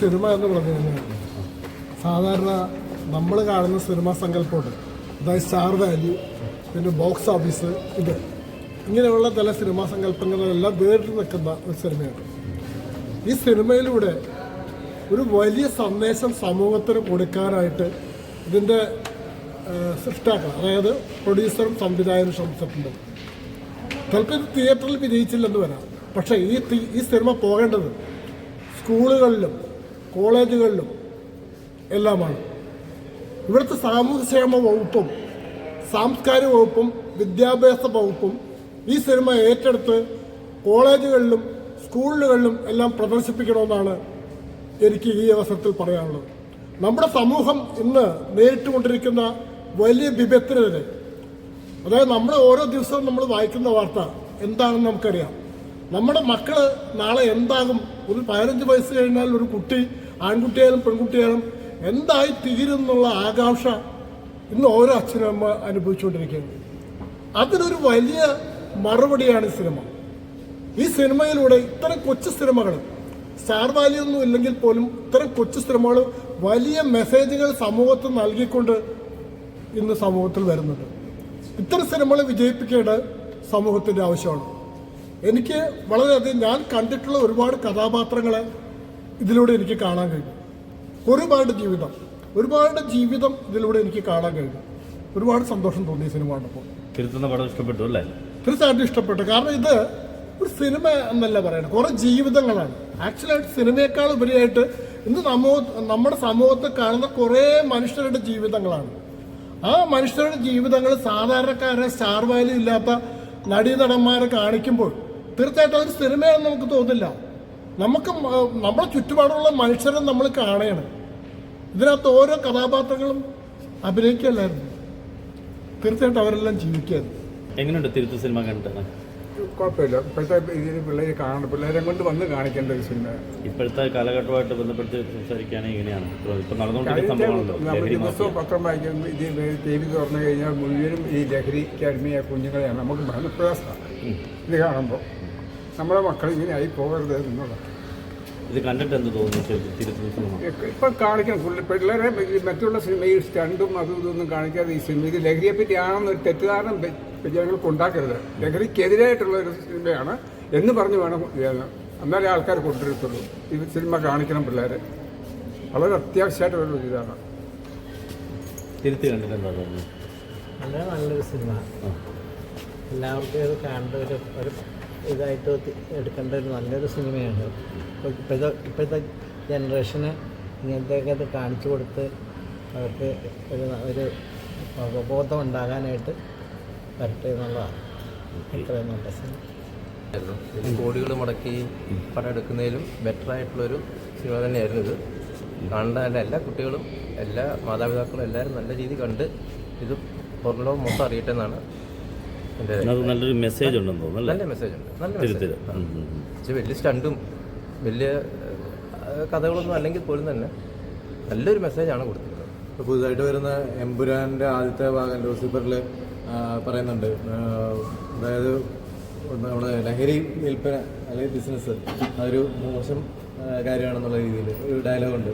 Cinema എന്ന് പറഞ്ഞു കഴിഞ്ഞാൽ സാധാരണ നമ്മൾ കാണുന്ന സിനിമാ സങ്കല്പമുണ്ട് അതായത് സ്റ്റാർ വാല്യൂ പിന്നെ ബോക്സ് ഓഫീസ് ഇത് ഇങ്ങനെയുള്ള ചില സിനിമാ സങ്കല്പങ്ങളെല്ലാം വേറിട്ട് നിൽക്കുന്ന ഒരു സിനിമയാണ്. ഈ സിനിമയിലൂടെ ഒരു വലിയ സന്ദേശം സമൂഹത്തിന് കൊടുക്കാനായിട്ട് ഇതിന്റെ സൃഷ്ടാക്കൾ അതായത് പ്രൊഡ്യൂസറും സംവിധായകനും ശ്രമിച്ചിട്ടുണ്ട്. ചിലപ്പോൾ ഇത് തിയേറ്ററിൽ വിജയിച്ചില്ലെന്ന് വരാം. പക്ഷേ ഈ ഈ സിനിമ പോകേണ്ടത് സ്കൂളുകളിലും കോളേജുകളിലും എല്ലാമാണ്. ഇവിടുത്തെ സാമൂഹ്യക്ഷേമ വകുപ്പും സാംസ്കാരിക വകുപ്പും വിദ്യാഭ്യാസ വകുപ്പും ഈ സിനിമ ഏറ്റെടുത്ത് കോളേജുകളിലും സ്കൂളുകളിലും എല്ലാം പ്രദർശിപ്പിക്കണമെന്നാണ് എനിക്ക് ഈ അവസരത്തിൽ പറയാനുള്ളത്. നമ്മുടെ സമൂഹം ഇന്ന് നേരിട്ടുകൊണ്ടിരിക്കുന്ന വലിയ വിപത്തിനെതിരെ അതായത് നമ്മുടെ ഓരോ ദിവസവും നമ്മൾ വായിക്കുന്ന വാർത്ത എന്താണെന്ന് നമുക്കറിയാം. നമ്മുടെ മക്കൾ നാളെ എന്താകും? ഒരു പതിനഞ്ച് വയസ്സ് കഴിഞ്ഞാൽ ഒരു കുട്ടി ആൺകുട്ടിയായാലും പെൺകുട്ടിയായാലും എന്തായി തീരുന്നുള്ള ആകാംക്ഷ ഇന്ന് ഓരോ അച്ഛനമ്മ അനുഭവിച്ചുകൊണ്ടിരിക്കുന്നത് അതിനൊരു വലിയ മറുപടിയാണ് ഈ സിനിമ. ഈ സിനിമയിലൂടെ ഇത്തരം കൊച്ചു സിനിമകൾ സ്റ്റാർ വാല്യൂ ഒന്നും ഇല്ലെങ്കിൽ പോലും ഇത്തരം കൊച്ചു സിനിമകൾ വലിയ മെസ്സേജുകൾ സമൂഹത്തിൽ നൽകിക്കൊണ്ട് ഇന്ന് സമൂഹത്തിൽ വരുന്നുണ്ട്. ഇത്തരം സിനിമകൾ വിജയിപ്പിക്കേണ്ട സമൂഹത്തിന്റെ ആവശ്യമാണ്. എനിക്ക് വളരെയധികം ഞാൻ കണ്ടിട്ടുള്ള ഒരുപാട് കഥാപാത്രങ്ങളെ ഇതിലൂടെ എനിക്ക് കാണാൻ കഴിഞ്ഞു ഒരുപാട് ജീവിതം ഒരുപാട് ജീവിതം ഇതിലൂടെ എനിക്ക് കാണാൻ കഴിഞ്ഞു ഒരുപാട് സന്തോഷം തോന്നി സിനിമ കണ്ടപ്പോൾ തിരുത്തുന്ന പടം ഇഷ്ടപ്പെട്ടു അല്ലേ? തീർച്ചയായിട്ടും ഇഷ്ടപ്പെട്ടു. കാരണം ഇത് ഒരു സിനിമ എന്നല്ല പറയുന്നത് കുറെ ജീവിതങ്ങളാണ്. ആക്ച്വലായിട്ട് സിനിമയേക്കാൾ ഉപരിയായിട്ട് ഇന്ന് സമൂഹ നമ്മുടെ സമൂഹത്തിൽ കാണുന്ന കുറേ മനുഷ്യരുടെ ജീവിതങ്ങളാണ്. ആ മനുഷ്യരുടെ ജീവിതങ്ങൾ സാധാരണക്കാരെ സ്റ്റാർ വാല്യൂ ഇല്ലാത്ത നടീനടന്മാരെ കാണിക്കുമ്പോൾ തീർച്ചയായിട്ടും അതൊരു സിനിമയാണെന്ന് നമുക്ക് തോന്നില്ല. നമുക്ക് നമ്മുടെ ചുറ്റുപാടുള്ള മനുഷ്യരെ നമ്മൾ കാണുകയാണ്. ഇതിനകത്ത് ഓരോ കഥാപാത്രങ്ങളും അഭിനയിക്കല്ലായിരുന്നു തീർച്ചയായിട്ടും അവരെല്ലാം ജീവിക്കായിരുന്നു എങ്ങനെയുണ്ട് തിരുത്ത സിനിമ കണ്ടത് കുഴപ്പമില്ല. ഇപ്പോഴത്തെ ഇതിൽ പിള്ളേരെ കാണണം പിള്ളേരെ കൊണ്ട് വന്ന് കാണിക്കേണ്ട ഒരു സിനിമ. ഇപ്പോഴത്തെ കാലഘട്ടമായിട്ട് ബന്ധപ്പെട്ട് സംസാരിക്കുകയാണെങ്കിൽ ഇങ്ങനെയാണ്. ഇപ്പൊ- നടന്നുകൊണ്ടിരിക്കുന്ന ലഹരി ദിവസവും. പത്രം വായിക്കുമ്പോൾ ഇത് ടി വി തുറന്നു കഴിഞ്ഞാൽ മുഴുവനും ഈ ലഹരിക്ക് അടിമയായ കുഞ്ഞുങ്ങളെയാണ്. നമുക്ക് മനപ്രയാസമാണ്. ഇത് കാണുമ്പോൾ നമ്മുടെ മക്കൾ ഇങ്ങനെ ആയി പോകരുത് എന്നുള്ളത് ഇത് കണ്ടിട്ട് എന്ത് തോന്നുന്നു ഇപ്പം കാണിക്കണം. ഫുള്ള് പിള്ളേരെ മറ്റുള്ള സിനിമയിൽ സ്റ്റണ്ടും അതും ഇതൊന്നും കാണിക്കാതെ ഈ സിനിമ ഇത് ലഹരിയെ പറ്റിയാണെന്ന് ഒരു തെറ്റിദ്ധാരണ ജനങ്ങൾക്ക് ഉണ്ടാക്കരുത്. ലഹരിക്കെതിരായിട്ടുള്ള ഒരു സിനിമയാണ് എന്ന് പറഞ്ഞു വേണം. എന്നാലേ ആൾക്കാർ കൊണ്ടുവരത്തുള്ളൂ. ഈ സിനിമ കാണിക്കണം പിള്ളേരെ. വളരെ അത്യാവശ്യമായിട്ടുള്ള ഒരു ഇതാണ്. തിരുത്തി കണ്ടിട്ട് എന്താ നല്ല വളരെ നല്ലൊരു സിനിമ. എല്ലാവർക്കും ഇത് കാണേണ്ട ഒരു ഒരു ഇതായിട്ട് എടുക്കേണ്ട ഒരു നല്ലൊരു സിനിമയാണ്. ഇപ്പോൾ ഇപ്പോഴത്തെ ഇപ്പോഴത്തെ ജനറേഷന് ഇങ്ങനത്തെയൊക്കെ കാണിച്ചു കൊടുത്ത് അവർക്ക് ഒരു ഒരു അവബോധം ഉണ്ടാകാനായിട്ട് വരട്ടെ എന്നുള്ളതാണ്. ഇത്രയും നല്ല സിനിമ. കോടികൾ മുടക്കി പടം എടുക്കുന്നതിലും ബെറ്റർ ആയിട്ടുള്ളൊരു സിനിമ തന്നെയായിരുന്നു ഇത്. കാണേണ്ട എല്ലാ കുട്ടികളും എല്ലാ മാതാപിതാക്കളും എല്ലാവരും നല്ല രീതിയിൽ കണ്ട് ഇത് പുറം ലോകം മൊത്തം അറിയട്ടെ എന്നാണ് നല്ലൊരു മെസ്സേജ് ഉണ്ടെന്ന് തോന്നുന്നു നല്ല മെസ്സേജ് ഉണ്ട് നല്ല മെസ്സേജ്. പക്ഷേ വലിയ സ്റ്റണ്ടും വലിയ കഥകളൊന്നും അല്ലെങ്കിൽ പോലും തന്നെ നല്ലൊരു മെസ്സേജാണ് കൊടുത്തിരുന്നത് ഇപ്പോൾ പുതുതായിട്ട് വരുന്ന എമ്പുരാന്റെ ആദ്യത്തെ ഭാഗം ലൂസിഫറിൽ പറയുന്നുണ്ട്. അതായത് നമ്മുടെ ലഹരി വിൽപ്പന അല്ലെങ്കിൽ ബിസിനസ് അതൊരു മോശം കാര്യമാണെന്നുള്ള രീതിയിൽ ഒരു ഡയലോഗുണ്ട്.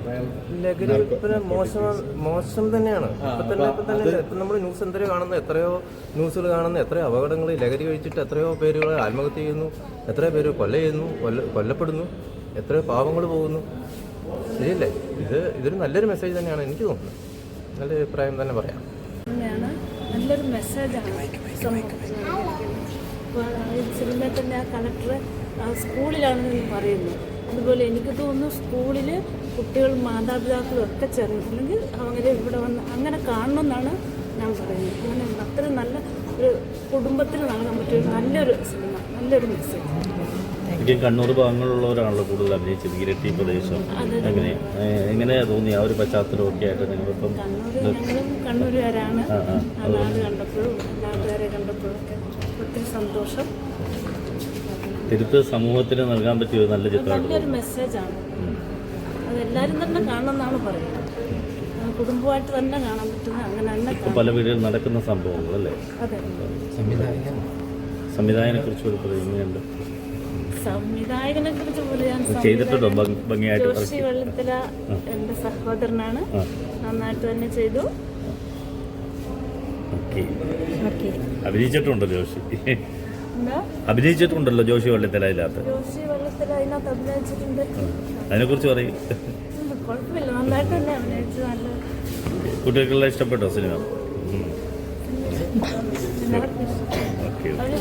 മോശം മോശം തന്നെയാണ്. ഇപ്പൊ തന്നെ ഇപ്പൊ തന്നെ ഇപ്പൊ നമ്മൾ ന്യൂസ് എന്തരോ കാണുന്ന എത്രയോ ന്യൂസുകൾ കാണുന്ന എത്രയോ അപകടങ്ങൾ ലഹരി കഴിച്ചിട്ട് എത്രയോ പേരുകൾ ആത്മഹത്യ ചെയ്യുന്നു എത്രയോ പേര് കൊല്ല ചെയ്യുന്നു കൊല്ല കൊല്ലപ്പെടുന്നു എത്രയോ പാവങ്ങൾ പോകുന്നു. ശരിയല്ലേ? ഇത് ഇതൊരു നല്ലൊരു മെസ്സേജ് തന്നെയാണ് എനിക്ക് തോന്നുന്നത്. നല്ല അഭിപ്രായം തന്നെ പറയാം. നല്ലൊരു മെസ്സേജാണ് സിനിമ തന്നെ ആ കളക്ടർ സ്കൂളിലാണെന്ന് പറയുന്നു. അതുപോലെ എനിക്ക് തോന്നുന്നു സ്കൂളിൽ കുട്ടികൾ മാതാപിതാക്കളും ഒക്കെ ചേർന്ന് അല്ലെങ്കിൽ അവർ ഇവിടെ വന്ന് അങ്ങനെ കാണണമെന്നാണ് ഞാൻ പറയുന്നത്. അങ്ങനെ അത്രയും നല്ല ഒരു കുടുംബത്തിന് നൽകാൻ പറ്റിയൊരു നല്ലൊരു സിനിമ നല്ലൊരു മെസ്സേജ് കണ്ണൂർ ഭാഗങ്ങളിലുള്ളവരാണല്ലോ കൂടുതൽ അഭിനയിച്ചത് ഇരട്ടി പ്രദേശം. എങ്ങനെയാ ഏ, എങ്ങനെയാ തോന്നി ആ ഒരു പശ്ചാത്തലമൊക്കെ ആയിട്ട് നിങ്ങളിപ്പം കണ്ണൂരുകാരാണ്. നാട് കണ്ടപ്പോഴും നാട്ടുകാരെ കണ്ടപ്പോഴും ഒക്കെ ഒത്തിരി സന്തോഷം. തിരുത്ത് സമൂഹത്തിന് നൽകാൻ പറ്റിയ ഒരു നല്ല ചിത്രമാണ് നല്ലൊരു മെസ്സേജാണ് അതെല്ലാവരും തന്നെ കാണണമെന്നാണ് പറയുന്നത്. കുടുംബമായിട്ട് തന്നെ കാണാൻ പറ്റുന്ന അങ്ങനെ തന്നെ പല വീടുകളിൽ നടക്കുന്ന സംഭവങ്ങൾ അല്ലേ? സംവിധായകനെ കുറിച്ച് ഒരു എങ്ങനെയുണ്ട് സംവിധായകനെ കുറിച്ച് പോലും ചെയ്തിട്ടുണ്ടോ? ഭംഗിയായിട്ട് ജോഷി വെള്ളത്തില എന്റെ സഹോദരനാണ്. നന്നായിട്ട് തന്നെ ചെയ്തു. ഓക്കെ. ഓക്കെ. അഭിനയിച്ചിട്ടുണ്ടോ ജോഷി? അഭിനയിച്ചിട്ടുണ്ടല്ലോ ജോഷി വള്ളത്തില അതിനകത്ത് അതിനെ കുറിച്ച് പറയും. കുട്ടികൾക്കെല്ലാം ഇഷ്ടപ്പെട്ടോ സിനിമ? അപ്പം ഇഷ്ടപ്പെട്ടു.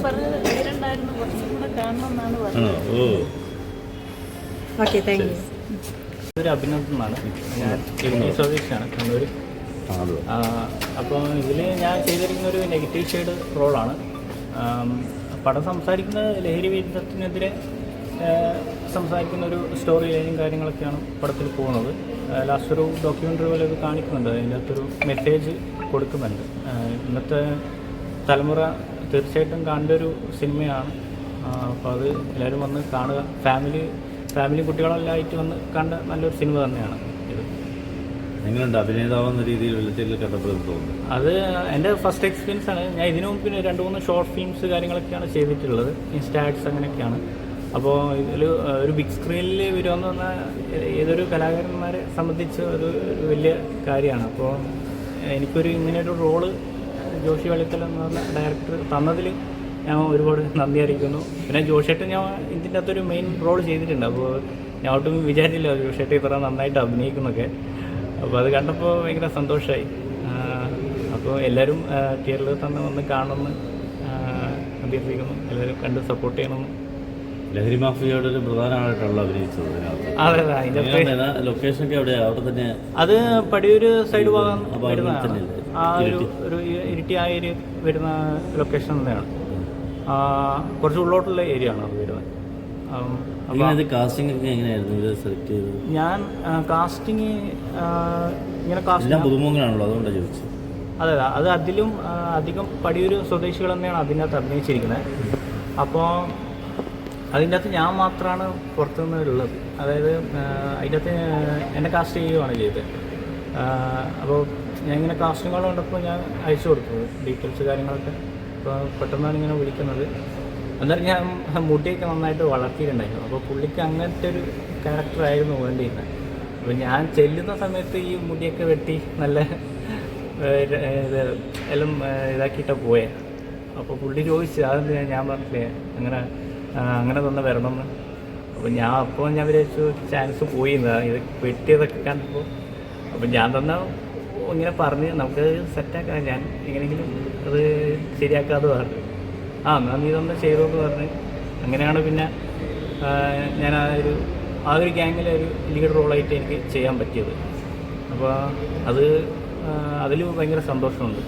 പറഞ്ഞത് പേരുണ്ടായിരുന്നു കുറച്ചും കൂടെ കാണണം എന്നാണ് പറഞ്ഞത്. ആണോ? ഓ. Okay thank you. ഒരു അഭിനന്ദനാണ് ഞാൻ ഇടുക്കി സ്വദേശിയാണ് കണ്ണൂർ ആ അപ്പോൾ ഇതിൽ ഞാൻ ചെയ്തിരിക്കുന്ന ഒരു നെഗറ്റീവ് ഷെയ്ഡ് റോളാണ്. പടം സംസാരിക്കുന്ന ലഹരി വിരുദ്ധത്തിനെതിരെ സംസാരിക്കുന്ന ഒരു സ്റ്റോറി ലൈനും കാര്യങ്ങളൊക്കെയാണ് പടത്തിൽ പോകുന്നത്. ലാസ്റ്റ് ഒരു ഡോക്യുമെന്ററി പോലെ ഇത് കാണിക്കുന്നുണ്ട്. അതിന്റെ അകത്തൊരു മെസ്സേജ് കൊടുക്കുന്നുണ്ട്. ഇന്നത്തെ തലമുറ തീർച്ചയായിട്ടും കാണേണ്ട ഒരു സിനിമയാണ് അപ്പോൾ അത് എല്ലാവരും വന്ന് കാണുക. ഫാമിലി ഫാമിലി കുട്ടികളെല്ലാം ആയിട്ട് വന്ന് കണ്ട നല്ലൊരു സിനിമ തന്നെയാണ്. ഇത് അഭിനേതാവ് എന്ന രീതിയിൽ വെള്ളത്തിൽ കണ്ടപ്പോൾ തോന്നുന്നു. അത് എന്റെ ഫസ്റ്റ് എക്സ്പീരിയൻസ് ആണ്. ഞാൻ ഇതിനു മുമ്പ് പിന്നെ രണ്ട് മൂന്ന് ഷോർട്ട് ഫിലിംസ് കാര്യങ്ങളൊക്കെയാണ് ചെയ്തിട്ടുള്ളത്. ഇൻസ്റ്റാറ്റ്സ് അങ്ങനെയൊക്കെയാണ്. അപ്പോൾ ഇതിൽ ഒരു ബിഗ് സ്ക്രീനിൽ വരുമെന്ന് പറഞ്ഞാൽ ഏതൊരു കലാകാരന്മാരെ സംബന്ധിച്ച് ഒരു ഒരു വലിയ കാര്യമാണ്. അപ്പോൾ എനിക്കൊരു ഇങ്ങനെയൊരു റോൾ ജോഷി വെളിത്തൽ എന്ന് പറഞ്ഞ ഡയറക്ടർ തന്നതിൽ ഞാൻ ഒരുപാട് നന്ദി അറിയിക്കുന്നു. പിന്നെ ജോഷേട്ടൻ ഞാൻ ഇതിന്റെ അകത്തൊരു മെയിൻ റോൾ ചെയ്തിട്ടുണ്ട്. അപ്പോൾ ഞാൻ ഒട്ടും വിചാരിച്ചില്ല ജോഷേട്ടൻ ഇത്ര നന്നായിട്ട് അഭിനയിക്കുന്നൊക്കെ. അപ്പോൾ അത് കണ്ടപ്പോൾ ഭയങ്കര സന്തോഷമായി അപ്പോൾ എല്ലാവരും തിയേറ്ററിൽ തന്നെ വന്ന് കാണുമെന്ന് അഭ്യർത്ഥിക്കുന്നു. എല്ലാവരും കണ്ട് സപ്പോർട്ട് ചെയ്യണമെന്ന്. ലഹരി മാഫിയയുടെ ഒരു പ്രധാനമായിട്ടുള്ള അഭിനയിച്ചത് അതെ അതെ. ലൊക്കേഷൻ എവിടെയാ? അവിടെ തന്നെ അത് പടിയൂര് സൈഡ് ഭാഗം? ആ ഒരു ഒരു ഇരിട്ടി ആ ഏരിയ വരുന്ന ലൊക്കേഷൻ തന്നെയാണ്. കുറച്ച് ഉള്ളോട്ടുള്ള ഏരിയ ആണ് അത് വരുന്നത്. കാസ്റ്റിംഗ് ഒക്കെ എങ്ങനെയായിരുന്നു? ഇത് സെലക്ട് ചെയ്തത്? ഞാൻ കാസ്റ്റിംഗ് ഇങ്ങനെ കാസ്റ്റിംഗ് പുതുമുഖങ്ങളാണല്ലോ അതുകൊണ്ടാണ് ചോദിച്ചത്. അതെ അതെ. അത് അതിലും അധികം പടിയൊരു സ്വദേശികൾ തന്നെയാണ് അതിനകത്ത് അഭിനയിച്ചിരിക്കുന്നത്. അപ്പോൾ അതിന്റെ അകത്ത് ഞാൻ മാത്രമാണ് പുറത്തുനിന്ന് ഉള്ളത്. അതായത് അതിന്റെ അകത്ത് എന്നെ കാസ്റ്റ് ചെയ്യുകയാണ് ചെയ്തത്. അപ്പോൾ ഞാൻ ഇങ്ങനെ കാസ്റ്റിങ്ങുകൾ കണ്ടപ്പോൾ ഞാൻ അയച്ചു കൊടുത്തു. ഡീറ്റെയിൽസ് കാര്യങ്ങളൊക്കെ. അപ്പോൾ പെട്ടെന്നാണ് ഇങ്ങനെ വിളിക്കുന്നത്. എന്നാലും ഞാൻ മുടിയൊക്കെ നന്നായിട്ട് വളർത്തിയിട്ടുണ്ടായിരുന്നു. അപ്പോൾ പുള്ളിക്ക് അങ്ങനത്തെ ഒരു ക്യാരക്ടറായിരുന്നു വേണ്ടിയിരുന്നത് അപ്പോൾ ഞാൻ ചെല്ലുന്ന സമയത്ത് ഈ മുടിയൊക്കെ വെട്ടി നല്ല ഇത് എല്ലാം ഇതാക്കിയിട്ടാണ് പോയത് അപ്പോൾ പുള്ളി ചോദിച്ചു അതെന്തിനാ? ഞാൻ പറഞ്ഞില്ലേ അങ്ങനെ അങ്ങനെ തന്നെ വരണമെന്ന്. അപ്പോൾ ഞാൻ അപ്പോൾ ഞാൻ വിചാരിച്ചു ചാൻസ് പോയി ഇത് വെട്ടിയതൊക്കെ കണ്ടപ്പോൾ. അപ്പോൾ ഞാൻ തന്നെ ഇങ്ങനെ പറഞ്ഞ് നമുക്ക് സെറ്റാക്കാം ഞാൻ എങ്ങനെയെങ്കിലും അത് ശരിയാക്കാതെ പറഞ്ഞു. ആ എന്നാൽ നീ തന്നെ ചെയ്തു എന്ന് പറഞ്ഞ്. അങ്ങനെയാണ് പിന്നെ ഞാൻ ആ ഒരു ആ ഒരു ഗ്യാങ്ങിലെ ഒരു ലീഡ് റോളായിട്ട് എനിക്ക് ചെയ്യാൻ പറ്റിയത്. അപ്പോൾ അത് അതിൽ ഭയങ്കര സന്തോഷമുണ്ട്.